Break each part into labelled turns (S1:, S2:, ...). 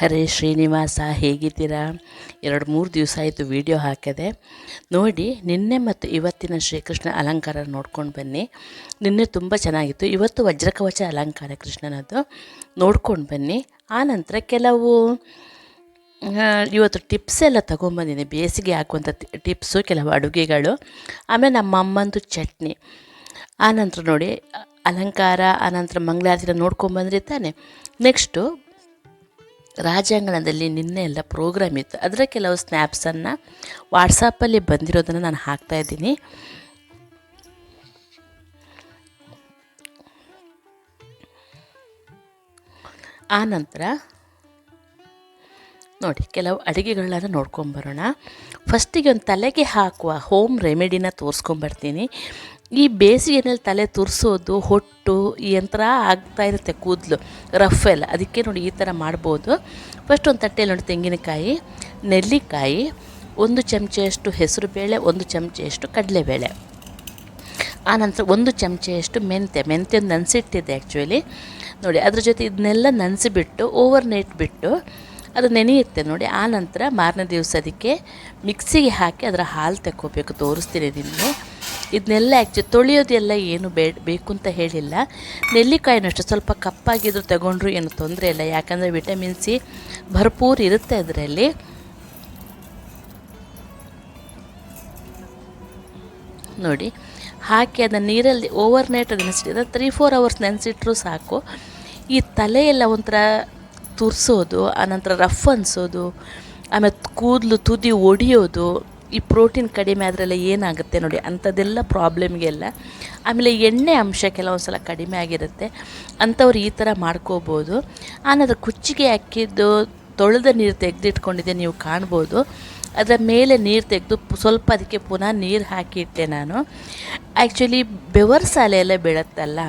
S1: ಹರೇ ಶ್ರೀನಿವಾಸ, ಹೇಗಿದ್ದೀರಾ? ಎರಡು ಮೂರು ದಿವಸ ಆಯಿತು ವಿಡಿಯೋ ಹಾಕಿದೆ. ನೋಡಿ, ನಿನ್ನೆ ಮತ್ತು ಇವತ್ತಿನ ಶ್ರೀಕೃಷ್ಣ ಅಲಂಕಾರ ನೋಡ್ಕೊಂಡು ಬನ್ನಿ. ನಿನ್ನೆ ತುಂಬ ಚೆನ್ನಾಗಿತ್ತು. ಇವತ್ತು ವಜ್ರಕವಚ ಅಲಂಕಾರ ಕೃಷ್ಣನದ್ದು. ನೋಡ್ಕೊಂಡು ಬನ್ನಿ. ಆನಂತರ ಕೆಲವು ಇವತ್ತು ಟಿಪ್ಸ್ ಎಲ್ಲ ತೊಗೊಂಬಂದಿನಿ. ಬೇಸಿಗೆ ಹಾಕುವಂಥ ಟಿಪ್ಸು ಕೆಲವು ಅಡುಗೆಗಳು. ಆಮೇಲೆ ನಮ್ಮ ಅಮ್ಮಂದು ಚಟ್ನಿ. ಆನಂತರ ನೋಡಿ, ಅಲಂಕಾರ ಆನಂತರ ಮಂಗಳಾರತಿನ ನೋಡ್ಕೊಂಬಂದ್ರಿ ತಾನೆ. ನೆಕ್ಸ್ಟು ರಾಜಾಂಗಣದಲ್ಲಿ ನಿನ್ನೆ ಎಲ್ಲ ಪ್ರೋಗ್ರಾಮ್ ಇತ್ತು. ಅದರ ಕೆಲವು ಸ್ನ್ಯಾಪ್ಸನ್ನು ವಾಟ್ಸಪ್ಪಲ್ಲಿ ಬಂದಿರೋದನ್ನು ನಾನು ಹಾಕ್ತಾ ಇದ್ದೀನಿ. ಆನಂತರ ನೋಡಿ, ಕೆಲವು ಅಡುಗೆಗಳನ್ನ ನೋಡ್ಕೊಂಬರೋಣ. ಫಸ್ಟಿಗೆ ಒಂದು ತಲೆಗೆ ಹಾಕುವ ಹೋಮ್ ರೆಮಿಡಿನ ತೋರಿಸ್ಕೊಂಬರ್ತೀನಿ. ಈ ಬೇಸಿಗೆನಲ್ಲಿ ತಲೆ ತುರಿಸೋದು ಹೊಟ್ಟು, ಈ ಯಂತ್ರ ಆಗ್ತಾ ಇರುತ್ತೆ ಕೂದಲು, ರಫ್ ಎಲ್ಲ. ಅದಕ್ಕೆ ನೋಡಿ ಈ ಥರ ಮಾಡ್ಬೋದು. ಫಸ್ಟ್ ಒಂದು ತಟ್ಟೆಯಲ್ಲಿ ನೋಡಿ ತೆಂಗಿನಕಾಯಿ, ನೆಲ್ಲಿಕಾಯಿ, ಒಂದು ಚಮಚೆಯಷ್ಟು ಹೆಸರುಬೇಳೆ, ಒಂದು ಚಮಚೆಯಷ್ಟು ಕಡಲೆಬೇಳೆ. ಆನಂತರ ಒಂದು ಚಮಚೆಯಷ್ಟು ಮೆಂತ್ಯ. ಮೆಂತ್ಯ ನೆನೆಸಿಟ್ಟಿದೆ ಆ್ಯಕ್ಚುಲಿ ನೋಡಿ, ಅದ್ರ ಜೊತೆ ಇದನ್ನೆಲ್ಲ ನೆನೆಸಿಬಿಟ್ಟು ಓವರ್ ನೈಟ್ ಬಿಟ್ಟು ಅದು ನೆನೆಯುತ್ತೆ ನೋಡಿ. ಆ ನಂತರ ಮಾರನೇ ದಿವಸ ಅದಕ್ಕೆ ಮಿಕ್ಸಿಗೆ ಹಾಕಿ ಅದರ ಹಾಲು ತಗೋಬೇಕು ತೋರಿಸ್ತೀನಿ ನಿಮಗೆ. ಇದನ್ನೆಲ್ಲ ಆ್ಯಕ್ಚು ತೊಳೆಯೋದೆಲ್ಲ ಏನು ಬೇ, ಬೇಕು ಅಂತ ಹೇಳಿಲ್ಲ. ನೆಲ್ಲಿಕಾಯಿನೂ ಅಷ್ಟೇ. ಸ್ವಲ್ಪ ಕಪ್ಪಾಗಿದ್ರು ತಗೊಂಡ್ರು ಏನು ತೊಂದರೆ ಇಲ್ಲ. ಯಾಕಂದರೆ ವಿಟಮಿನ್ ಸಿ ಭರ್ಪೂರ್ ಇರುತ್ತೆ ಅದರಲ್ಲಿ. ನೋಡಿ, ಹಾಕಿ ಅದನ್ನು ನೀರಲ್ಲಿ ಓವರ್ ನೈಟ್ ನೆನೆಸಿಟ್ಟಿದ್ರೆ ತ್ರೀ ಫೋರ್ ಅವರ್ಸ್ ನೆನೆಸಿಟ್ರು ಸಾಕು. ಈ ತಲೆ ಎಲ್ಲ ಒಂಥರ ತುರಿಸೋದು ಆನಂತರ ರಫ್ ಅನ್ಸೋದು, ಆಮೇಲೆ ಕೂದಲು ತುದಿ ಒಡೆಯೋದು, ಈ ಪ್ರೋಟೀನ್ ಕಡಿಮೆ ಆದ್ರೆಲ್ಲ ಏನಾಗುತ್ತೆ ನೋಡಿ, ಅಂಥದ್ದೆಲ್ಲ ಪ್ರಾಬ್ಲಮ್ಗೆಲ್ಲ ಆಮೇಲೆ ಎಣ್ಣೆ ಅಂಶ ಕೆಲವೊಂದು ಸಲ ಕಡಿಮೆ ಆಗಿರುತ್ತೆ, ಅಂಥವ್ರು ಈ ಥರ ಮಾಡ್ಕೋಬೋದು. ಆನಂತರ ಕುಚ್ಚಿಗೆ ಹಾಕಿದ್ದು, ತೊಳೆದ ನೀರು ತೆಗೆದಿಟ್ಕೊಂಡಿದ್ದೆ ನೀವು ಕಾಣ್ಬೋದು. ಅದರ ಮೇಲೆ ನೀರು ತೆಗೆದು ಸ್ವಲ್ಪ ಅದಕ್ಕೆ ಪುನಃ ನೀರು ಹಾಕಿಟ್ಟೆ ನಾನು. ಆ್ಯಕ್ಚುಲಿ ಬೆವರ್ ಸಾಲೆ ಎಲ್ಲ ಬೀಳತ್ತಲ್ಲ.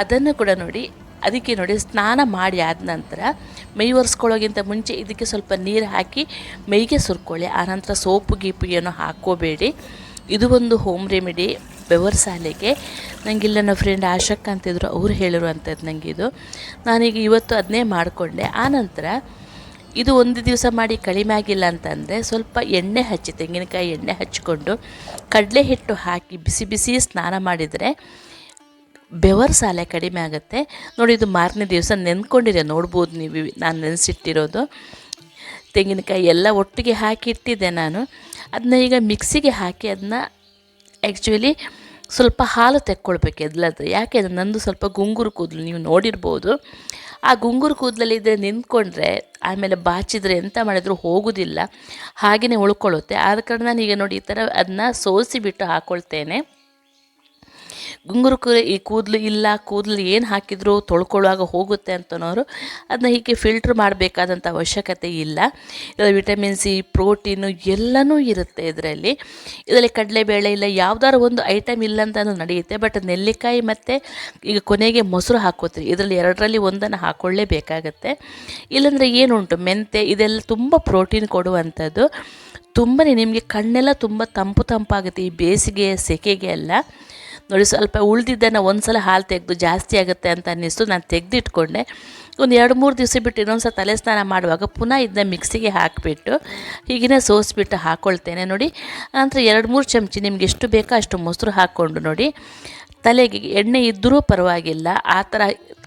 S1: ಅದನ್ನು ಕೂಡ ನೋಡಿ ಅದಕ್ಕೆ ನೋಡಿ ಸ್ನಾನ ಮಾಡಿ ಆದ ನಂತರ ಮೈ ಒರೆಸ್ಕೊಳ್ಳೋಗಿಂತ ಮುಂಚೆ ಇದಕ್ಕೆ ಸ್ವಲ್ಪ ನೀರು ಹಾಕಿ ಮೈಗೆ ಸುರ್ಕೊಳ್ಳಿ. ಆನಂತರ ಸೋಪು ಗೀಪು ಏನೋ ಹಾಕ್ಕೋಬೇಡಿ ಇದು ಒಂದು ಹೋಮ್ ರೆಮಿಡಿ ಬೆವರ್ ಸಾಲೆಗೆ ನನಗಿಲ್ಲ ನನ್ನ ಫ್ರೆಂಡ್ ಆಶಕ್ ಅಂತಿದ್ರು. ಅವ್ರು ಹೇಳಿರುವಂಥದ್ದು ನನಗೆ ಇದು. ನಾನೀಗ ಇವತ್ತು ಅದನ್ನೇ ಮಾಡಿಕೊಂಡೆ. ಆನಂತರ ಇದು ಒಂದು ದಿವಸ ಮಾಡಿ ಕಡಿಮೆ ಆಗಿಲ್ಲ ಅಂತಂದರೆ ಸ್ವಲ್ಪ ಎಣ್ಣೆ ಹಚ್ಚಿ, ತೆಂಗಿನಕಾಯಿ ಎಣ್ಣೆ ಹಚ್ಕೊಂಡು ಕಡಲೆ ಹಿಟ್ಟು ಹಾಕಿ ಬಿಸಿ ಬಿಸಿ ಸ್ನಾನ ಮಾಡಿದರೆ ಬೆವರ್ ಸಾಲೆ ಕಡಿಮೆ ಆಗುತ್ತೆ. ನೋಡಿ, ಇದು ಮಾರನೇ ದಿವಸ ನೆನ್ಕೊಂಡಿದೆ, ನೋಡ್ಬೋದು ನೀವು, ನಾನು ನೆನೆಸಿಟ್ಟಿರೋದು. ತೆಂಗಿನಕಾಯಿ ಎಲ್ಲ ಒಟ್ಟಿಗೆ ಹಾಕಿಟ್ಟಿದ್ದೆ ನಾನು. ಅದನ್ನ ಈಗ ಮಿಕ್ಸಿಗೆ ಹಾಕಿ ಅದನ್ನ ಆ್ಯಕ್ಚುಲಿ ಸ್ವಲ್ಪ ಹಾಲು ತೆಕ್ಕೊಳ್ಬೇಕು ಎದ್ಲತ್ರ ಯಾಕೆ ಅದು ನಂದು ಸ್ವಲ್ಪ ಗುಂಗುರು ಕೂದಲು, ನೀವು ನೋಡಿರ್ಬೋದು. ಆ ಗುಂಗುರು ಕೂದಲಲ್ಲಿ ಇದ್ದರೆ ನಿಂತ್ಕೊಂಡ್ರೆ, ಆಮೇಲೆ ಬಾಚಿದ್ರೆ ಎಂಥ ಮಾಡಿದ್ರು ಹೋಗೋದಿಲ್ಲ. ಹಾಗೆಯೇ ಉಳ್ಕೊಳ್ಳುತ್ತೆ. ಆದ ಕಾರಣ ಈಗ ನೋಡಿ ಈ ಥರ ಅದನ್ನ ಸೋಸಿಬಿಟ್ಟು ಹಾಕ್ಕೊಳ್ತೇನೆ ಗುಂಗುರು ಕು ಈ ಕೂದಲು ಇಲ್ಲ, ಕೂದಲು ಏನು ಹಾಕಿದರೂ ತೊಳ್ಕೊಳ್ಳುವಾಗ ಹೋಗುತ್ತೆ ಅಂತನೋರು ಅದನ್ನ ಹೀಗೆ ಫಿಲ್ಟ್ರ್ ಮಾಡಬೇಕಾದಂಥ ಅವಶ್ಯಕತೆ ಇಲ್ಲ. ಇದರಲ್ಲಿ ವಿಟಮಿನ್ ಸಿ ಪ್ರೋಟೀನು ಎಲ್ಲನೂ ಇರುತ್ತೆ ಇದರಲ್ಲಿ. ಇದರಲ್ಲಿ ಕಡಲೆಬೇಳೆ ಇಲ್ಲ, ಯಾವ್ದಾದ್ರು ಒಂದು ಐಟಮ್ ಇಲ್ಲ ಅಂತ ನಡೆಯುತ್ತೆ. ಬಟ್ ನೆಲ್ಲಿಕಾಯಿ ಮತ್ತು ಈಗ ಕೊನೆಗೆ ಮೊಸರು ಹಾಕೋತೀರಿ. ಇದರಲ್ಲಿ ಎರಡರಲ್ಲಿ ಒಂದನ್ನು ಹಾಕ್ಕೊಳ್ಳೇಬೇಕಾಗತ್ತೆ ಇಲ್ಲಾಂದರೆ ಏನುಂಟು, ಮೆಂತೆ ಇದೆಲ್ಲ ತುಂಬ ಪ್ರೋಟೀನ್ ಕೊಡುವಂಥದ್ದು. ತುಂಬನೇ ನಿಮಗೆ ಕಣ್ಣೆಲ್ಲ ತುಂಬ ತಂಪು ತಂಪಾಗುತ್ತೆ, ಈ ಬೇಸಿಗೆಯ ಸೆಕೆಗೆ ಎಲ್ಲ ನೋಡಿ, ಸ್ವಲ್ಪ ಉಳಿದಿದ್ದನ್ನು ಒಂದು ಸಲ ಹಾಲು ತೆಗೆದು ಜಾಸ್ತಿ ಆಗುತ್ತೆ ಅಂತ ಅನ್ನಿಸ್ತು. ನಾನು ತೆಗೆದಿಟ್ಕೊಂಡೆ. ಒಂದು ಎರಡು, ಮೂರು ದಿವಸ ಬಿಟ್ಟು ಇನ್ನೊಂದು ಸಲ ತಲೆ ಸ್ನಾನ ಮಾಡುವಾಗ ಪುನಃ ಇದನ್ನ ಮಿಕ್ಸಿಗೆ ಹಾಕಿಬಿಟ್ಟು ಹೀಗೇ ಸೋಸಿಬಿಟ್ಟು ಹಾಕ್ಕೊಳ್ತೇನೆ ನೋಡಿ. ನಂತರ ಎರಡು, ಮೂರು ಚಮಚಿ ನಿಮ್ಗೆ ಎಷ್ಟು ಬೇಕೋ ಅಷ್ಟು ಮೊಸರು ಹಾಕ್ಕೊಂಡು ನೋಡಿ. ತಲೆಗೆ ಎಣ್ಣೆ ಇದ್ದರೂ ಪರವಾಗಿಲ್ಲ, ಆ ಥರ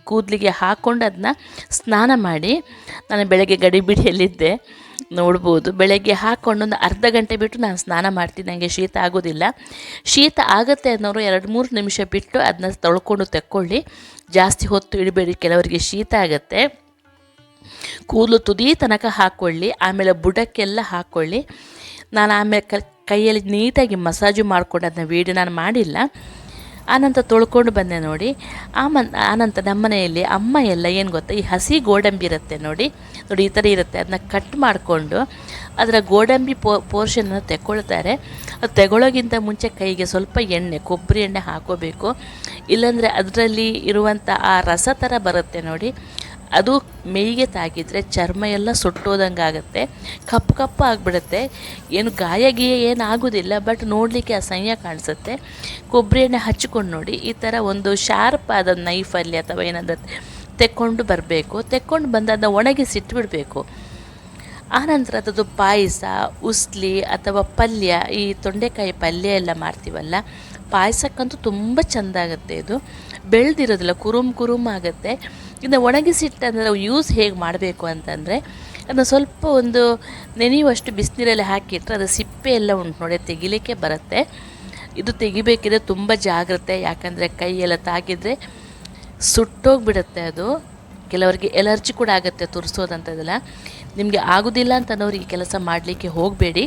S1: ಕೂದಲಿಗೆ ಹಾಕ್ಕೊಂಡು ಅದನ್ನ ಸ್ನಾನ ಮಾಡಿ ನಾನು ಬೆಳಗ್ಗೆ ಗಡಿಬಿಡಿಯಲ್ಲಿದ್ದೆ ನೋಡ್ಬೋದು. ಬೆಳಗ್ಗೆ ಹಾಕ್ಕೊಂಡು ಒಂದು ಅರ್ಧ ಗಂಟೆ ಬಿಟ್ಟು ನಾನು ಸ್ನಾನ ಮಾಡ್ತೀನಿ. ನನಗೆ ಶೀತ ಆಗೋದಿಲ್ಲ. ಶೀತ ಆಗುತ್ತೆ ಅನ್ನೋರು ಎರಡು ಮೂರು ನಿಮಿಷ ಬಿಟ್ಟು ಅದನ್ನ ತೊಳ್ಕೊಂಡು ತೆಕ್ಕೊಳ್ಳಿ. ಜಾಸ್ತಿ ಹೊತ್ತು ಇಡಬೇಡಿ. ಕೆಲವರಿಗೆ ಶೀತ ಆಗುತ್ತೆ. ಕೂದಲು ತುದಿ ತನಕ ಹಾಕ್ಕೊಳ್ಳಿ ಆಮೇಲೆ ಬುಡಕ್ಕೆಲ್ಲ ಹಾಕ್ಕೊಳ್ಳಿ ನಾನು ಆಮೇಲೆ ಕೈಯಲ್ಲಿ ನೀಟಾಗಿ ಮಸಾಜು ಮಾಡ್ಕೊಂಡು ಅದನ್ನ ವೀಡಿಯೋ ನಾನು ಮಾಡಿಲ್ಲ. ಆನಂತರ ತೊಳ್ಕೊಂಡು ಬಂದೆ ನೋಡಿ. ಆಮನ್ ಆನಂತ ನಮ್ಮ ಮನೆಯಲ್ಲಿ ಅಮ್ಮ ಎಲ್ಲ ಏನು ಗೊತ್ತಾ, ಈ ಹಸಿ ಗೋಡಂಬಿ ಇರುತ್ತೆ ನೋಡಿ. ನೋಡಿ, ಈ ಥರ ಇರುತ್ತೆ. ಅದನ್ನ ಕಟ್ ಮಾಡಿಕೊಂಡು ಅದರ ಗೋಡಂಬಿ ಪೋ ತೆಕ್ಕೊಳ್ತಾರೆ. ಅದು ತೆಗೊಳ್ಳೋಗಿಂತ ಮುಂಚೆ ಕೈಗೆ ಸ್ವಲ್ಪ ಎಣ್ಣೆ, ಕೊಬ್ಬರಿ ಎಣ್ಣೆ ಹಾಕೋಬೇಕು. ಇಲ್ಲಾಂದರೆ ಅದರಲ್ಲಿ ಇರುವಂಥ ಆ ರಸ ಥರ ಬರುತ್ತೆ ನೋಡಿ. ಅದು ಮೈಗೆ ತಾಗಿದರೆ ಚರ್ಮ ಎಲ್ಲ ಸುಟ್ಟೋದಂಗೆ ಆಗುತ್ತೆ. ಕಪ್ಪು ಕಪ್ಪು ಆಗಿಬಿಡುತ್ತೆ. ಏನು ಗಾಯ ಗೀಯ ಏನಾಗೋದಿಲ್ಲ ಬಟ್ ನೋಡಲಿಕ್ಕೆ ಅಸಹ್ಯ ಕಾಣಿಸುತ್ತೆ. ಕೊಬ್ಬರಿ ಎಣ್ಣೆ ಹಚ್ಕೊಂಡು ನೋಡಿ, ಈ ಥರ ಒಂದು ಶಾರ್ಪ್ ಆದ ನೈಫಲ್ಲಿ ಅಥವಾ ಏನಾದರೂ ತೆಕ್ಕೊಂಡು ಬರಬೇಕು. ತೆಕ್ಕೊಂಡು ಬಂದು ಅದನ್ನ ಆ ಆನಂತರ ಅದರದ್ದು ಪಾಯಸ, ಉಸ್ಲಿ ಅಥವಾ ಪಲ್ಯ, ಈ ತೊಂಡೆಕಾಯಿ ಪಲ್ಯ ಎಲ್ಲ ಮಾಡ್ತೀವಲ್ಲ ಪಾಯಸಕ್ಕಂತೂ ತುಂಬ ಚೆಂದ ಆಗುತ್ತೆ ಇದು. ಬೆಳೆದಿರೋದಿಲ್ಲ, ಕುರುಮ್ ಕುರುಮ್ ಆಗುತ್ತೆ. ಇನ್ನು ಒಣಗಿಸಿಟ್ಟಂದ್ರೆ ಯೂಸ್ ಹೇಗೆ ಮಾಡಬೇಕು ಅಂತಂದರೆ, ಅದನ್ನು ಸ್ವಲ್ಪ ಒಂದು ನೆನೆಯುವಷ್ಟು ಬಿಸಿನೀರಲ್ಲಿ ಹಾಕಿಟ್ರೆ ಅದು ಸಿಪ್ಪೆ ಎಲ್ಲ ಉಂಟು ನೋಡಿ, ತೆಗಿಲಿಕ್ಕೆ ಬರುತ್ತೆ. ಇದು ತೆಗಿಬೇಕಿದ್ರೆ ತುಂಬ ಜಾಗ್ರತೆ, ಯಾಕಂದರೆ ಕೈಯೆಲ್ಲ ತಾಗಿದರೆ ಸುಟ್ಟೋಗ್ಬಿಡುತ್ತೆ ಅದು. ಕೆಲವರಿಗೆ ಎಲರ್ಜಿ ಕೂಡ ಆಗುತ್ತೆ ತುರಿಸೋದಂಥದ್ದೆಲ್ಲ ನಿಮಗೆ ಆಗೋದಿಲ್ಲ ಅಂತ ಈ ಕೆಲಸ ಮಾಡಲಿಕ್ಕೆ ಹೋಗಬೇಡಿ.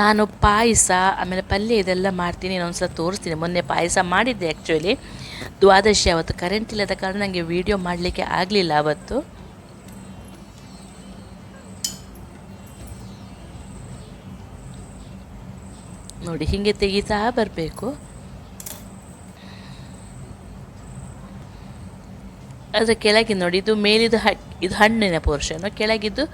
S1: ನಾನು ಪಾಯಸ, ಆಮೇಲೆ ಪಲ್ಯ ಇದೆಲ್ಲ ಮಾಡ್ತೀನಿ, ಇನ್ನೊಂದ್ಸಲ ತೋರಿಸ್ತೀನಿ. ಮೊನ್ನೆ ಪಾಯಸ ಮಾಡಿದ್ದೆ ಆ್ಯಕ್ಚುಲಿ ದ್ವಾದಶಿ ಅವತ್ತು ಕರೆಂಟ್ ಇಲ್ಲದ ಕಾರಣ ನನಗೆ ವೀಡಿಯೋ ಮಾಡಲಿಕ್ಕೆ ಆಗಲಿಲ್ಲ ಅವತ್ತು. ನೋಡಿ, ಹೀಗೆ ತೆಗಿತಾ ಬರಬೇಕು. ಅದರ ಕೆಳಗೆ ನೋಡಿ ಇದು ಮೇಲಿದು ಹ, ಇದು ಹಣ್ಣಿನ ಪೋರ್ಷನು ಕೆಳಗಿದ್ದು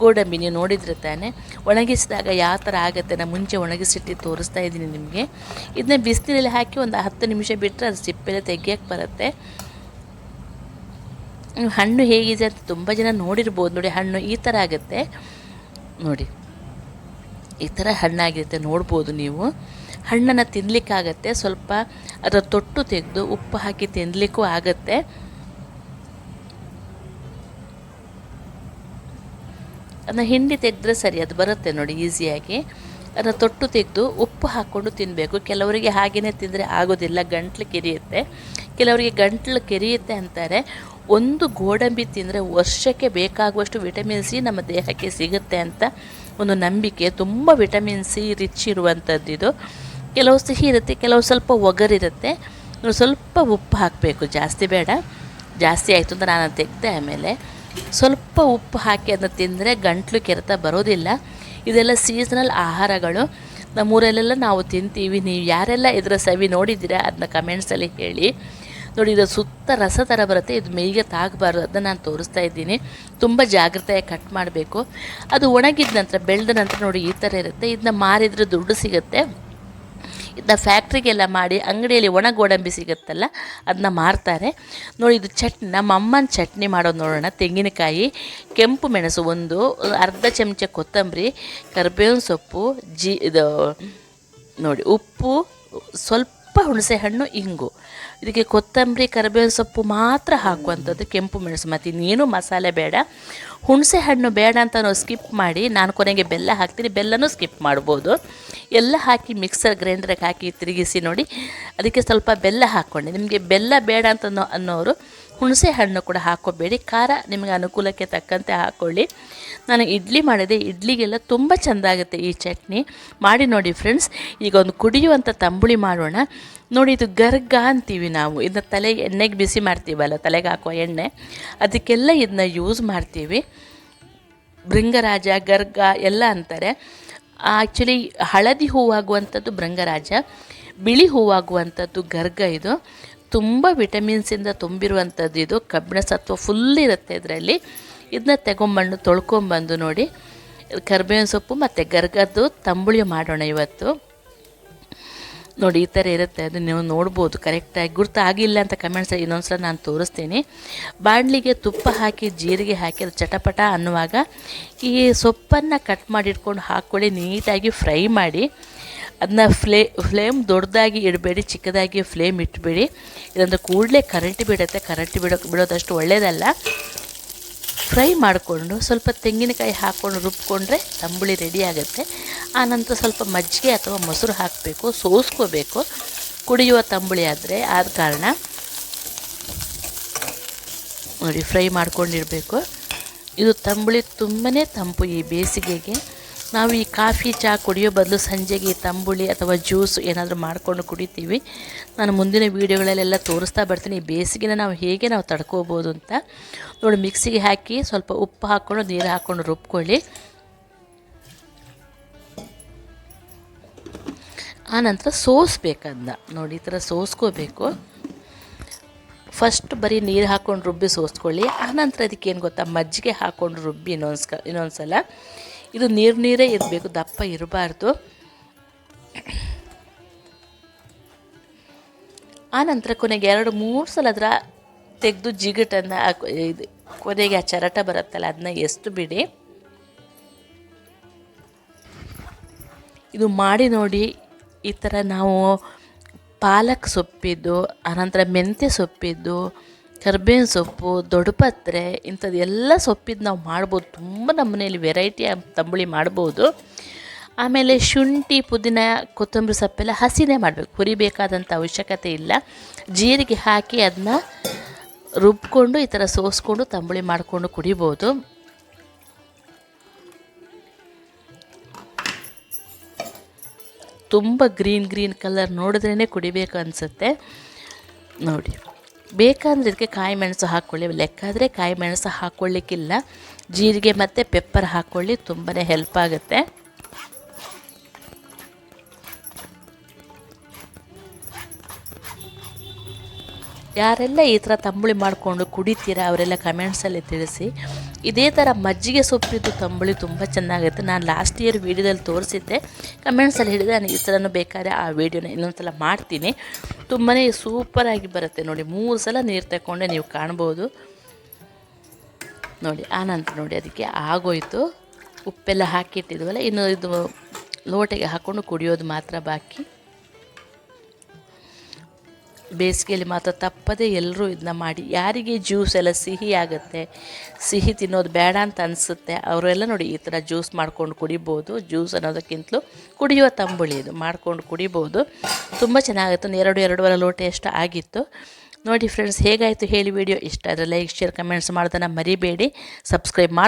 S1: ಗೋಡಂಬಿ. ನೀವು ನೋಡಿದ್ರೆ ತಾನೆ ಒಣಗಿಸಿದಾಗ ಯಾವ ಥರ ಆಗುತ್ತೆ? ನಾನು ಮುಂಚೆ ಒಣಗಿಸಿಟ್ಟು ತೋರಿಸ್ತಾ ಇದ್ದೀನಿ ನಿಮಗೆ. ಇದನ್ನ ಬಿಸಿನೀರಲ್ಲಿ ಹಾಕಿ ಒಂದು ಹತ್ತು ನಿಮಿಷ ಬಿಟ್ಟರೆ ಅದು ಸಿಪ್ಪೆಲ್ಲ ತೆಗಿಯಕ್ಕೆ ಬರುತ್ತೆ. ಹಣ್ಣು ಹೇಗಿದೆ ಅಂತ ತುಂಬ ಜನ ನೋಡಿರ್ಬೋದು. ನೋಡಿ, ಹಣ್ಣು ಈ ಥರ ಆಗುತ್ತೆ. ನೋಡಿ, ಈ ಥರ ಹಣ್ಣಾಗಿರುತ್ತೆ. ನೋಡ್ಬೋದು ನೀವು. ಹಣ್ಣನ್ನು ತಿನ್ನಲಿಕ್ಕಾಗತ್ತೆ ಸ್ವಲ್ಪ ಅದರ ತೊಟ್ಟು ತೆಗೆದು ಉಪ್ಪು ಹಾಕಿ ತಿನ್ನಲಿಕ್ಕೂ ಆಗುತ್ತೆ. ಅದನ್ನ ಹಿಂಡಿ ತೆಗೆದ್ರೆ ಸರಿ, ಅದು ಬರುತ್ತೆ ನೋಡಿ ಈಸಿಯಾಗಿ. ಅದನ್ನು ತೊಟ್ಟು ತೆಗೆದು ಉಪ್ಪು ಹಾಕ್ಕೊಂಡು ತಿನ್ನಬೇಕು ಕೆಲವರಿಗೆ ಹಾಗೆಯೇ ತಿಂದರೆ ಆಗೋದಿಲ್ಲ, ಗಂಟ್ಲು ಕೆರಿಯುತ್ತೆ. ಕೆಲವರಿಗೆ ಗಂಟ್ಲು ಕೆರಿಯುತ್ತೆ ಅಂತಾರೆ. ಒಂದು ಗೋಡಂಬಿ ತಿಂದರೆ ವರ್ಷಕ್ಕೆ ಬೇಕಾಗುವಷ್ಟು ವಿಟಮಿನ್ ಸಿ ನಮ್ಮ ದೇಹಕ್ಕೆ ಸಿಗುತ್ತೆ ಅಂತ ಒಂದು ನಂಬಿಕೆ. ತುಂಬ ವಿಟಮಿನ್ ಸಿ ರಿಚ್ ಇರುವಂಥದ್ದು ಇದು. ಕೆಲವು ಸಿಹಿ ಇರುತ್ತೆ, ಕೆಲವು ಸ್ವಲ್ಪ ಒಗರಿರುತ್ತೆ. ಸ್ವಲ್ಪ ಉಪ್ಪು ಹಾಕಬೇಕು, ಜಾಸ್ತಿ ಬೇಡ. ಜಾಸ್ತಿ ಆಯಿತು ಅಂತ ನಾನು ತೆಗೆದೆ ಆಮೇಲೆ. ಸ್ವಲ್ಪ ಉಪ್ಪು ಹಾಕಿ ಅದನ್ನ ತಿಂದರೆ ಗಂಟ್ಲು ಕೆರೆತ ಬರೋದಿಲ್ಲ. ಇದೆಲ್ಲ ಸೀಸನಲ್ ಆಹಾರಗಳು. ನಮ್ಮೂರಲ್ಲೆಲ್ಲ ನಾವು ತಿಂತೀವಿ. ನೀವು ಯಾರೆಲ್ಲ ಇದರ ಸವಿ ನೋಡಿದ್ದೀರಾ ಅದನ್ನ ಕಮೆಂಟ್ಸಲ್ಲಿ ಹೇಳಿ. ನೋಡಿ, ಇದು ಸುತ್ತ ರಸ ಥರ ಬರುತ್ತೆ. ಇದು ಮೈಗೆ ತಾಗಬಾರ್ದು. ಅದನ್ನ ನಾನು ತೋರಿಸ್ತಾ ಇದ್ದೀನಿ. ತುಂಬ ಜಾಗ್ರತೆಯಾಗಿ ಕಟ್ ಮಾಡಬೇಕು. ಅದು ಒಣಗಿದ ನಂತರ, ಬೆಳೆದ ನಂತರ ನೋಡಿ ಈ ಥರ ಇರುತ್ತೆ. ಇದನ್ನ ಮಾರಿದರೆ ದುಡ್ಡು ಸಿಗುತ್ತೆ. ಫ್ಯಾಕ್ಟ್ರಿಗೆಲ್ಲ ಮಾಡಿ ಅಂಗಡಿಯಲ್ಲಿ ಒಣ ಗೋಡಂಬಿ ಸಿಗುತ್ತಲ್ಲ ಅದನ್ನ ಮಾರ್ತಾರೆ. ನೋಡಿ, ಇದು ಚಟ್ನಿ, ನಮ್ಮ ಅಮ್ಮನ ಚಟ್ನಿ ಮಾಡೋದು ನೋಡೋಣ. ತೆಂಗಿನಕಾಯಿ, ಕೆಂಪು ಮೆಣಸು ಒಂದು, ಅರ್ಧ ಚಮಚ ಕೊತ್ತಂಬರಿ, ಕರಿಬೇವಿನ ಸೊಪ್ಪು, ಜಿ ಇದು ನೋಡಿ, ಉಪ್ಪು, ಸ್ವಲ್ಪ ಹುಣಸೆ ಹಣ್ಣು, ಇಂಗು. ಇದಕ್ಕೆ ಕೊತ್ತಂಬರಿ, ಕರಿಬೇವಿನ ಸೊಪ್ಪು ಮಾತ್ರ ಹಾಕುವಂಥದ್ದು. ಕೆಂಪು ಮೆಣಸು ಮತ್ತು ಇನ್ನೇನು ಮಸಾಲೆ ಬೇಡ. ಹುಣಸೆ ಹಣ್ಣು ಬೇಡ ಅಂತ ನಾವು ಸ್ಕಿಪ್ ಮಾಡಿ ನಾನು ಕೊನೆಗೆ ಬೆಲ್ಲ ಹಾಕ್ತೀನಿ. ಬೆಲ್ಲನೂ ಸ್ಕಿಪ್ ಮಾಡ್ಬೋದು. ಎಲ್ಲ ಹಾಕಿ ಮಿಕ್ಸರ್ ಗ್ರೈಂಡರ್ಗೆ ಹಾಕಿ ತಿರುಗಿಸಿ ನೋಡಿ. ಅದಕ್ಕೆ ಸ್ವಲ್ಪ ಬೆಲ್ಲ ಹಾಕ್ಕೊಂಡೆ. ನಿಮಗೆ ಬೆಲ್ಲ ಬೇಡ ಅಂತ ಅನ್ನೋರು ಹುಣಸೆ ಹಣ್ಣು ಕೂಡ ಹಾಕೋಬೇಡಿ. ಖಾರ ನಿಮಗೆ ಅನುಕೂಲಕ್ಕೆ ತಕ್ಕಂತೆ ಹಾಕ್ಕೊಳ್ಳಿ ನಾನು ಇಡ್ಲಿ ಮಾಡಿದೆ. ಇಡ್ಲಿಗೆಲ್ಲ ತುಂಬ ಚೆಂದಾಗುತ್ತೆ ಈ ಚಟ್ನಿ. ಮಾಡಿ ನೋಡಿ ಫ್ರೆಂಡ್ಸ್ ಈಗ ಒಂದು ಕುಡಿಯುವಂಥ ತಂಬುಳಿ ಮಾಡೋಣ. ನೋಡಿ, ಇದು ಗರ್ಗ ಅಂತೀವಿ ನಾವು. ಇದನ್ನ ತಲೆಗೆ ಎಣ್ಣೆಗೆ ಬಿಸಿ ಮಾಡ್ತೀವಲ್ಲ, ತಲೆಗೆ ಹಾಕುವ ಎಣ್ಣೆ. ಅದಕ್ಕೆಲ್ಲ ಇದನ್ನ ಯೂಸ್ ಮಾಡ್ತೀವಿ. ಭೃಂಗರಾಜ, ಗರ್ಗ ಎಲ್ಲ ಅಂತಾರೆ. ಆ್ಯಕ್ಚುಲಿ ಹಳದಿ ಹೂವಾಗುವಂಥದ್ದು ಭೃಂಗರಾಜ, ಬಿಳಿ ಹೂವಾಗುವಂಥದ್ದು ಗರ್ಗ ಇದು. ತುಂಬ ವಿಟಮಿನ್ಸಿಂದ ತುಂಬಿರುವಂಥದ್ದು ಇದು. ಕಬ್ಬಿಣ ಸತ್ವ ಫುಲ್ ಇರುತ್ತೆ ಇದರಲ್ಲಿ. ಇದನ್ನ ತಗೊಂಬಂದು, ತೊಳ್ಕೊಂಬಂದು ನೋಡಿ. ಕರ್ಬೇವಿನ ಸೊಪ್ಪು ಮತ್ತು ಗರ್ಗದ್ದು ತಂಬುಳಿ ಮಾಡೋಣ ಇವತ್ತು. ನೋಡಿ, ಈ ಥರ ಇರುತ್ತೆ. ಅದು ನೀವು ನೋಡ್ಬೋದು. ಕರೆಕ್ಟಾಗಿ ಗುರ್ತಾಗಿಲ್ಲ ಅಂತ ಕಮೆಂಟ್ಸ್ ಇನ್ನೊಂದ್ಸಲ ನಾನು ತೋರಿಸ್ತೀನಿ. ಬಾಣಲಿಗೆ ತುಪ್ಪ ಹಾಕಿ, ಜೀರಿಗೆ ಹಾಕಿ, ಅದು ಚಟಪಟ ಅನ್ನುವಾಗ ಈ ಸೊಪ್ಪನ್ನು ಕಟ್ ಮಾಡಿಟ್ಕೊಂಡು ಹಾಕ್ಕೊಳ್ಳಿ. ನೀಟಾಗಿ ಫ್ರೈ ಮಾಡಿ. ಅದನ್ನ ಫ್ಲೇ, ಫ್ಲೇಮ್ ದೊಡ್ಡದಾಗಿ ಇಡಬೇಡಿ, ಚಿಕ್ಕದಾಗಿ ಫ್ಲೇಮ್ ಇಟ್ಬೇಡಿ. ಇದೊಂದು ಕೂಡಲೇ ಕರೆಂಟ್ ಬಿಡುತ್ತೆ ಕರೆಂಟ್ ಬಿಡೋ ಬಿಡೋದಷ್ಟು ಒಳ್ಳೆಯದಲ್ಲ ಫ್ರೈ ಮಾಡಿಕೊಂಡು ಸ್ವಲ್ಪ ತೆಂಗಿನಕಾಯಿ ಹಾಕ್ಕೊಂಡು ರುಬ್ಕೊಂಡ್ರೆ ತಂಬುಳಿ ರೆಡಿ ಆಗುತ್ತೆ. ಆನಂತರ ಸ್ವಲ್ಪ ಮಜ್ಜಿಗೆ ಅಥವಾ ಮೊಸರು ಹಾಕಬೇಕು, ಸೋಸ್ಕೋಬೇಕು. ಕುಡಿಯುವ ತಂಬುಳಿ ಆದರೆ ಆದ ಕಾರಣ ನೋಡಿ, ಫ್ರೈ ಮಾಡ್ಕೊಂಡಿರಬೇಕು. ಇದು ತಂಬುಳಿ ತುಂಬಾ ತಂಪು ಈ ಬೇಸಿಗೆಗೆ. ನಾವು ಈ ಕಾಫಿ ಚಹಾ ಕುಡಿಯೋ ಬದಲು ಸಂಜೆಗೆ ತಂಬುಳಿ ಅಥವಾ ಜ್ಯೂಸ್ ಏನಾದರೂ ಮಾಡಿಕೊಂಡು ಕುಡಿತೀವಿ. ನಾನು ಮುಂದಿನ ವೀಡಿಯೋಗಳಲ್ಲೆಲ್ಲ ತೋರಿಸ್ತಾ ಬರ್ತೀನಿ. ಈ ಬೇಸಿಗೆನ ನಾವು ಹೇಗೆ ನಾವು ತಡ್ಕೋಬೋದು ಅಂತ ನೋಡಿ, ಮಿಕ್ಸಿಗೆ ಹಾಕಿ ಸ್ವಲ್ಪ ಉಪ್ಪು ಹಾಕ್ಕೊಂಡು, ನೀರು ಹಾಕ್ಕೊಂಡು ರುಬ್ಕೊಳ್ಳಿ. ಆನಂತರ ಸೋಸ್ಬೇಕಂದ ನೋಡಿ, ಈ ಥರ ಸೋಸ್ಕೋಬೇಕು. ಫಸ್ಟ್ ಬರೀ ನೀರು ಹಾಕ್ಕೊಂಡು ರುಬ್ಬಿ ಸೋಸ್ಕೊಳ್ಳಿ. ಆನಂತರ ಅದಕ್ಕೆ ಏನು ಗೊತ್ತಾ? ಮಜ್ಜಿಗೆ ಹಾಕ್ಕೊಂಡು ರುಬ್ಬಿ ಇನ್ನೊಂದ್ಸ್ಕ ಇನ್ನೊಂದ್ಸಲ. ಇದು ನೀರು ನೀರೇ ಇರಬೇಕು, ದಪ್ಪ ಇರಬಾರ್ದು. ಆನಂತರ ಕೊನೆಗೆ ಎರಡು, ಮೂರು ಸಲ ಅದರ ತೆಗೆದು ಜಿಗಟನ್ನು ಇದು ಕೊನೆಗೆ ಆ ಚರಟ ಬರುತ್ತಲ್ಲ ಅದನ್ನ ಎಷ್ಟು ಬಿಡಿ. ಇದು ಮಾಡಿ ನೋಡಿ, ಈ ಥರ ನಾವು ಪಾಲಕ್ ಸೊಪ್ಪಿದ್ದು ಆನಂತರ ಮೆಂತ್ಯ ಸೊಪ್ಪಿದ್ದು ಕರ್ಬೇವಿನ ಸೊಪ್ಪು, ದೊಡ್ಡಪತ್ರೆ, ಇಂಥದ್ದು ಎಲ್ಲ ಸೊಪ್ಪಿದ್ದು ನಾವು ಮಾಡ್ಬೋದು. ತುಂಬ ನಮ್ಮ ವೆರೈಟಿ ತಂಬುಳಿ ಮಾಡ್ಬೋದು. ಆಮೇಲೆ ಶುಂಠಿ, ಪುದೀನ, ಕೊತ್ತಂಬರಿ ಸೊಪ್ಪೆಲ್ಲ ಹಸಿನೇ ಮಾಡಬೇಕು. ಹುರಿಬೇಕಾದಂಥ ಅವಶ್ಯಕತೆ ಇಲ್ಲ. ಜೀರಿಗೆ ಹಾಕಿ ಅದನ್ನ ರುಬ್ಕೊಂಡು ಈ ಥರ ಸೋಸ್ಕೊಂಡು ತಂಬುಳಿ ಮಾಡಿಕೊಂಡು ಕುಡಿಬೋದು. ತುಂಬ ಗ್ರೀನ್ ಗ್ರೀನ್ ಕಲರ್ ನೋಡಿದ್ರೇ ಕುಡಿಬೇಕು ಅನಿಸುತ್ತೆ. ನೋಡಿ. ಬೇಕಂದ್ರೆ ಇದಕ್ಕೆ ಕಾಯಿ ಮೆಣಸು ಹಾಕ್ಕೊಳ್ಳಿ ಲೆಕ್ಕಾದರೆ ಕಾಯಿ ಮೆಣಸು ಹಾಕ್ಕೊಳ್ಳಿಕ್ಕಿಲ್ಲ ಜೀರಿಗೆ ಮತ್ತು ಪೆಪ್ಪರ್ ಹಾಕ್ಕೊಳ್ಳಿ ತುಂಬಾ ಹೆಲ್ಪ್ ಆಗುತ್ತೆ. ಯಾರೆಲ್ಲ ಈ ಥರ ತಂಬುಳಿ ಮಾಡಿಕೊಂಡು ಕುಡಿತೀರಾ, ಅವರೆಲ್ಲ ಕಮೆಂಟ್ಸಲ್ಲಿ ತಿಳಿಸಿ. ಇದೇ ಥರ ಮಜ್ಜಿಗೆ ಸೊಪ್ಪಿದ್ದು ತಂಬುಳಿ ತುಂಬ ಚೆನ್ನಾಗಿರುತ್ತೆ ನಾನು ಲಾಸ್ಟ್ ಇಯರ್ ವೀಡಿಯೋದಲ್ಲಿ ತೋರಿಸಿದ್ದೆ. ಕಮೆಂಟ್ಸಲ್ಲಿ ಹೇಳಿದರೆ ನಾನು ಈ ಥರನೂ ಬೇಕಾದ್ರೆ ಆ ವೀಡಿಯೋನ ಇನ್ನೊಂದು ಸಲ ಮಾಡ್ತೀನಿ. ತುಂಬಾ ಸೂಪರಾಗಿ ಬರುತ್ತೆ ನೋಡಿ. ಮೂರು ಸಲ ನೀರು ತಗೊಂಡೆ ನೀವು ಕಾಣ್ಬೋದು. ನೋಡಿ ಆನಂತರ ನೋಡಿ ಅದಕ್ಕೆ ಆಗೋಯ್ತು. ಉಪ್ಪೆಲ್ಲ ಹಾಕಿಟ್ಟಿದ್ವಲ್ಲ, ಇನ್ನು ಇದು ಲೋಟೆಗೆ ಹಾಕ್ಕೊಂಡು ಕುಡಿಯೋದು ಮಾತ್ರ ಬಾಕಿ. ಬೇಸಿಗೆಯಲ್ಲಿ ಮಾತ್ರ ತಪ್ಪದೆ ಎಲ್ಲರೂ ಇದನ್ನ ಮಾಡಿ. ಯಾರಿಗೆ ಜ್ಯೂಸ್ ಎಲ್ಲ ಸಿಹಿ ಆಗುತ್ತೆ, ಸಿಹಿ ತಿನ್ನೋದು ಬೇಡ ಅಂತ ಅನಿಸುತ್ತೆ, ಅವರೆಲ್ಲ ನೋಡಿ ಈ ಥರ ಜ್ಯೂಸ್ ಮಾಡ್ಕೊಂಡು ಕುಡಿಬೋದು. ಜ್ಯೂಸ್ ಅನ್ನೋದಕ್ಕಿಂತಲೂ ಕುಡಿಯುವ ತಂಬುಳಿ ಇದು, ಮಾಡ್ಕೊಂಡು ಕುಡಿಬೋದು. ತುಂಬ ಚೆನ್ನಾಗುತ್ತೆ ಒಂದು ಎರಡು, ಎರಡೂವರೆ ಎಷ್ಟು ಆಗಿತ್ತು. ನೋಡಿ ಫ್ರೆಂಡ್ಸ್ ಹೇಗಾಯಿತು ಹೇಳಿ ವಿಡಿಯೋ ಇಷ್ಟ ಆದರೆ ಲೈಕ್ ಶೇರ್ ಕಮೆಂಟ್ಸ್ ಮಾಡೋದನ್ನು ಮರಿಬೇಡಿ. ಸಬ್ಸ್ಕ್ರೈಬ್ ಮಾಡಿ